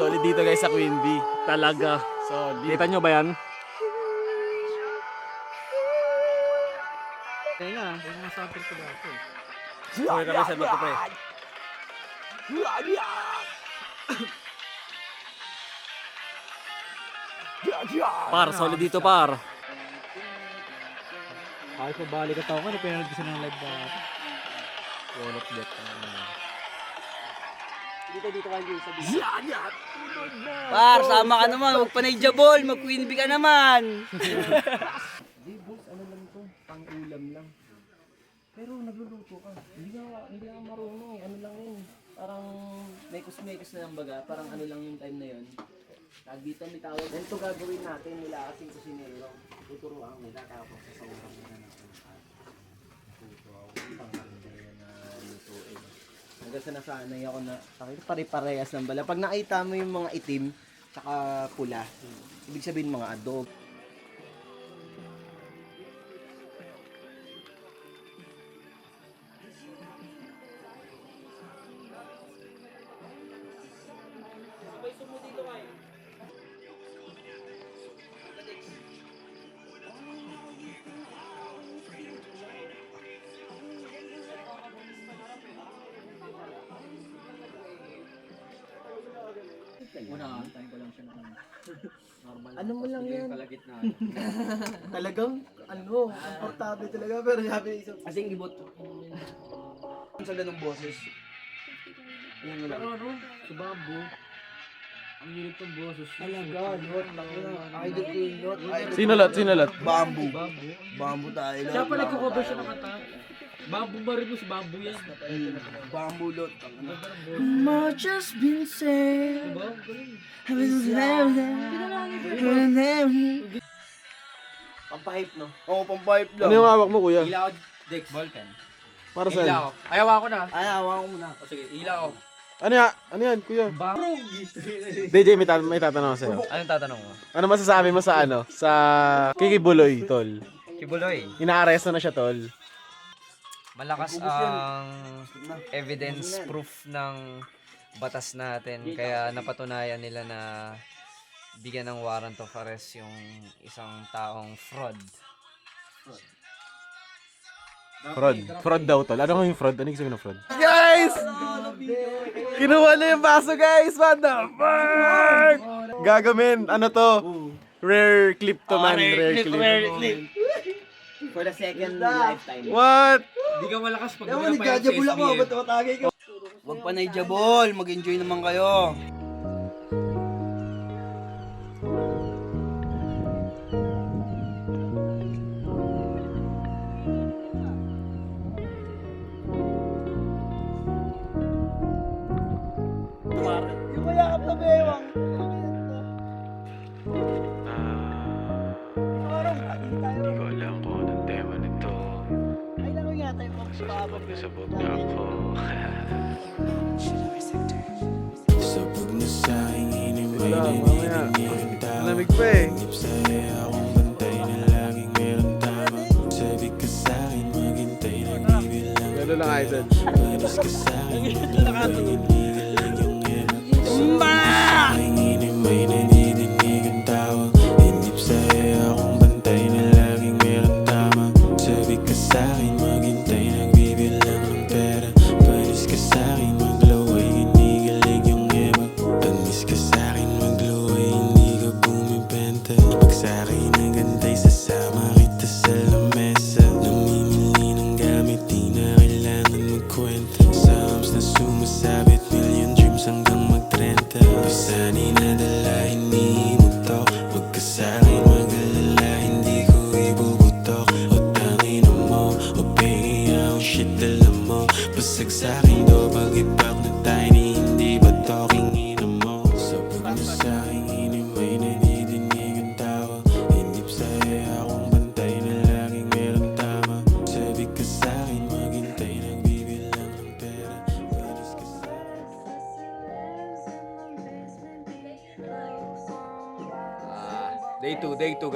Solid dito guys sa Queen Bee. Talaga. Solid. Kita nyo ba yan? Kaya nga, yung mga sample ko dati. Okay kami sa bato pre. Par, solid dito par. Kahit pa balik ka tao ka, napinanood ko siya ng live na Wall of Death. Dito, dito kayo sa Par, sama ka naman. Huwag pa naijabol. Mag-queen bee ka naman. Di, boss, ano lang to? Pang-ulam lang. Pero nagluluto ka. Hindi ka, hindi ka marunong. Ano lang yun. Parang mekos-mekos na lang baga. Parang ano lang yung time na yun. Tag dito may tawag. Ganito gagawin natin nila kasing kusinero. Tuturuan nila tapos sa saurang nila natin. Tuto ako. Ibang nila na lutuin. Hanggang sa nasanay ako na pakita pare-parehas ng bala. Pag nakita mo yung mga itim tsaka pula, ibig sabihin mga adobo. Una, time ko lang siya na ano. Normal. Ano mo lang yan? Kalagitnaan. Talagang, ano, komportable talaga. Pero sabi isang... Kasing ibot. Ang sa ganong boses. Yan mo lang. Ano, sa bamboo, ang unit ng boses. Talaga, not lang. Idol ko yung not. Idol Sino lot? Sino lot? Bamboo. Bamboo. Tayo. Siya pa nagko-cover siya ng kanta. Bamboo ba rin mo si bamboo yan? Bamboo lot. Much has been said. Diba? Galing. Pampahype, no? Oo, pampahype lang. Ano yung hawak mo kuya? Ilaw, Dex. Vulcan. Para saan? Ilaw. Ayaw ako na. Ay, awa ko muna. O sige, ilaw. Ano yan? Ano yan kuya? Bamboo. DJ, may, ta- may tatanong ako sa'yo. Anong tatanong mo? Ano masasabi mo sa ano? Sa Kikibuloy, tol? Kibuloy. Inaaresto na siya, tol. Malakas ang evidence proof ng batas natin kaya napatunayan nila na bigyan ng warrant of arrest yung isang taong fraud. Fraud. Fraud daw, tol. Ano yung fraud? Ano yung sabihin ng fraud? Guys! Kinuha na yung baso, guys! What the fuck? Gagamin. Ano to? Rare clip to, man. Rare clip. For the second lifetime. What? Hindi ka malakas pag sa nagkajabul ako. Ba't matagay ka? Huwag pa na ijabol. Mag-enjoy naman kayo. Sabi ka sa'kin maghintay nagbibilang Gano'n lang, idol. Panis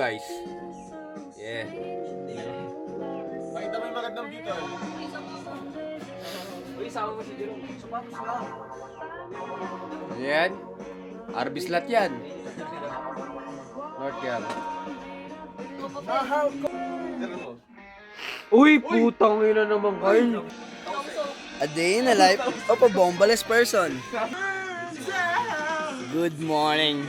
guys. Yeah. Pakita mo yung magandang view, tol. Ayan. Arbislat yan. North yan. Uy, putang ina naman kayo. A day in the life of a bombaless person. Good morning.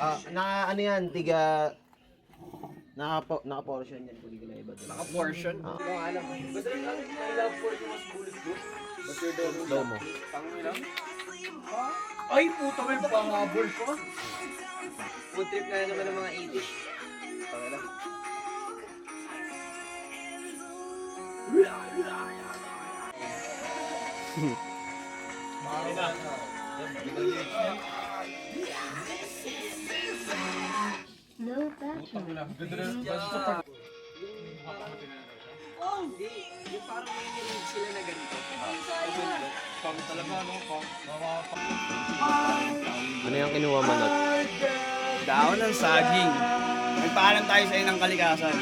Ah, naka ano yan, tiga naka naka portion yan kung hindi iba doon. Naka Portion. Slow mo. Ay, puto may pangabol ko. Food trip na naman ng mga 80s. Yung parang may nilig sila na ganito. Ano yung kinuha mo Not? Daon ng saging. Nagpaalam tayo sa inang kalikasan.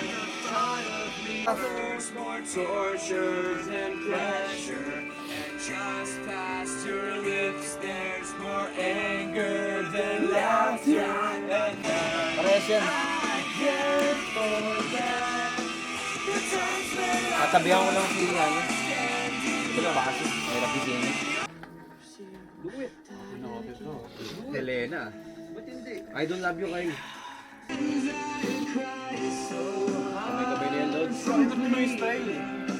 Parehas yan. Tatabihan ko lang si ano. Ito lang ba kasi? Mahirap gisingin. Helena. Ba't hindi? I don't love you kayo. Kamay-kamay na yan, Lods.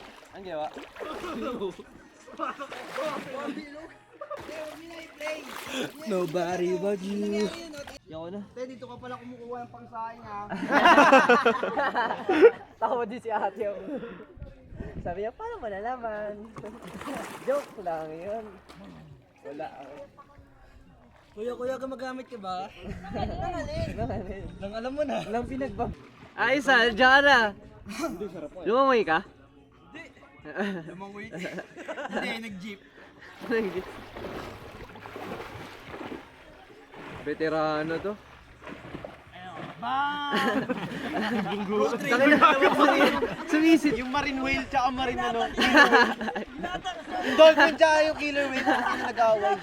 ah. Nobody but you. Te, dito ka pala kumukuha ng pangsaing ha. Tawa din si ate ako. Sabi niya, paano mo nalaman? Joke lang yun. Wala ako. Kuya, kuya, gumagamit ka ba? Nangalin. Nang alam mo na. Nang pinagbab... Ay, Sal, diyan ka na. Lumamoy ka? Lumangoy. Hindi, nag-jeep. Veterano to. Sumisit. Yung marine whale tsaka marine ano. dolphin tsaka yung killer whale yung nag-away.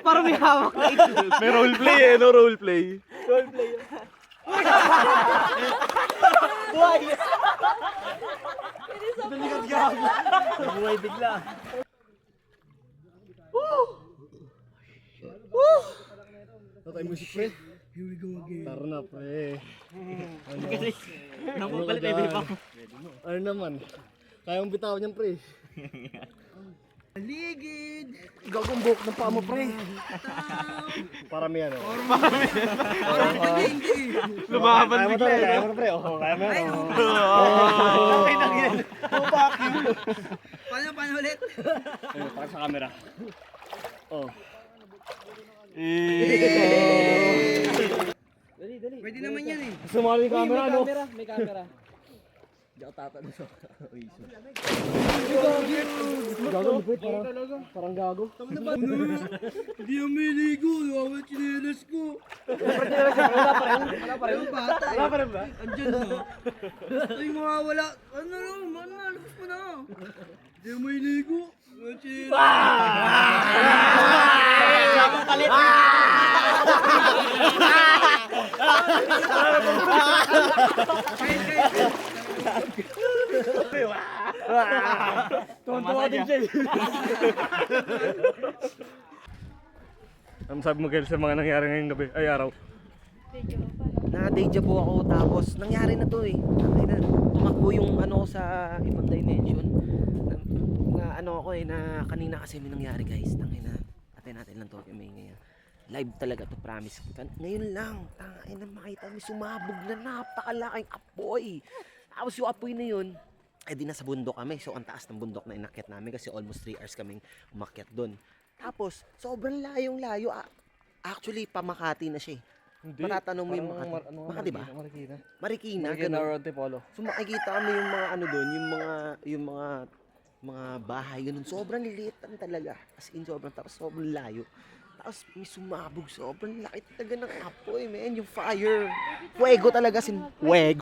Parang may hawak na ito. May roleplay eh, no roleplay. Buhay. Bigla. Tara na pre. Napapalit na iba Ano naman? Kaya mong bitawan yan pre. Ligid. Gagong buhok ng paa mo pre. Parami ano. Lumaban Kaya mo to, kaya mo to pre. Oh, kaya mo yan. oh. Paano, paano ulit? Ayun, para sa camera. Oh. Pwede naman yan eh. Sumali yung camera no? Camera, hindi ako tatanong sa Uiso. Gago, lupit. Parang, parang gago. Ano? Hindi ang miligo. Nawawit chinelas ko. Wala pa rin. Wala pa rin. Wala pa rin ba? Andyan na. Ay, mawawala. Ano na, man, malabas mo na. Hindi ang miligo. Mga chinelas. Gago palit. Kahit kayo. Tuwan-tuwa din siya. eh. Ano sabi mo, Kel, sa mga nangyari ngayong gabi? Ay, araw. Na-deja vu ako tapos nangyari na to eh. Ay na, tumakbo yung ano ko sa ibang dimension. Na, na ano ako eh, na kanina kasi may nangyari guys. Tangin na, atay natin lang to may ngayon. Live talaga to, promise. Ngayon lang, tangin na makita mo sumabog na napakalaking apoy. Tapos yung apoy na yun, eh di nasa bundok kami. So ang taas ng bundok na inakyat namin kasi almost 3 hours kaming umakyat doon. Tapos, sobrang layong layo. Actually, pamakati na siya eh. Matatanong mo yung Makati. Makati ba? Marikina. Marikina, Marikina or Antipolo. So makikita kami yung mga ano doon, yung mga yung mga mga bahay ganun. Sobrang liit talaga. As in sobrang tapos sobrang layo. Tapos may sumabog, sobrang laki talaga ng apoy, man. Yung fire. Fuego talaga sin fuego.